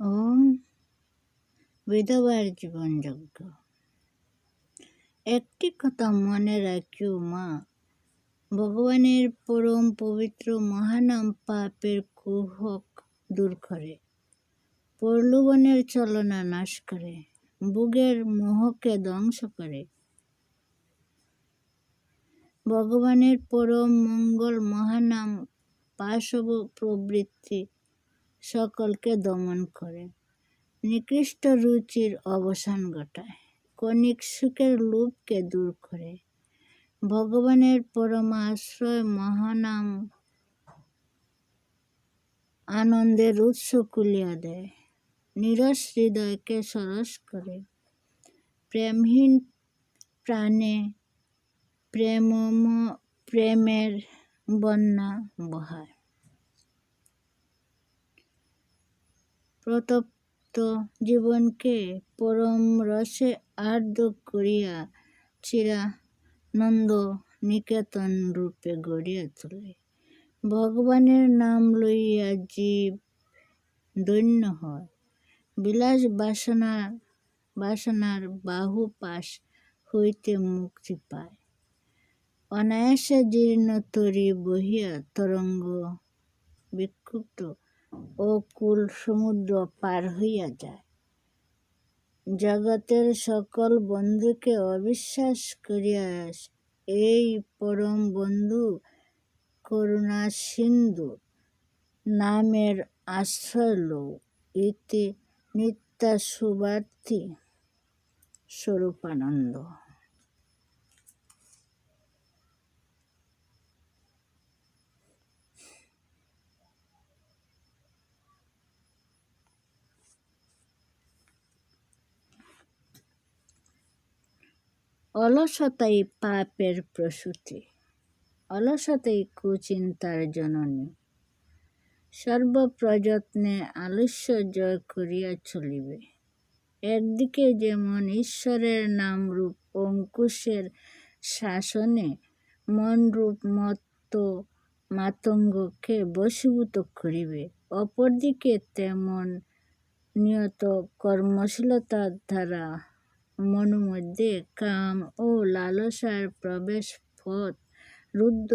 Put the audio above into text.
ওম বিধবার জীবনযজ্ঞ। একটি কথা মনে রাখিও মা, ভগবানের পরম পবিত্র মহানাম পাপের কুহক দূর করে, প্রলোভনের চলনা নাশ করে বুগের মোহকে ধ্বংস করে। ভগবানের পরম মঙ্গল মহানাম পাশব প্রবৃত্তি সকলকে দমন করে। নিকৃষ্ট রুচির অবসান ঘটায়। কণিক সুখের লোভকে দূর করে। ভগবানের পরমাশ্রয় মহানাম আনন্দের উৎস কুলিয়া দেয়। নিরস হৃদয়কে সরস করে। প্রেমহীন প্রাণে প্রেম প্রেমের বন্যা বহায়। প্রতপ্ত জীবনকে পরম রসে আর্দ্র করিয়া চিরানন্দ নিকেতন রূপে গড়িয়া তোলে। ভগবানের নাম লইয়া জীব দৈন্য হয়। বিলাস বাসনার বাসনার বাহু পাশ হইতে মুক্তি পায়। অনায়াসে জীর্ণ তরি বহিয়া তরঙ্গ বিক্ষুব্ধ ও কুল সমুদ্র পার হইয়া যায়। জগতের সকল বন্ধুকে অবিশ্বাস করিয়া এই পরম বন্ধু, করুণা সিন্ধু, নামের আশ্রয় লৌ ইতি নিত্যা সুবার্থী স্বরূপানন্দ। অলসতাই পাপের প্রসূতি, অলসতাই কুচিন্তার জননী। সর্বপ্রযত্নে আলস্য জয় করিয়া চলিবে। একদিকে যেমন ঈশ্বরের নামরূপ অঙ্কুশের শাসনে মনরূপ মত্ত মাতঙ্গকে বশীভূত করিবে, অপরদিকে তেমন নিয়ত কর্মশীলতার দ্বারা মনোমধ্যে কাম ও লালসার প্রবেশ পথ রুদ্ধ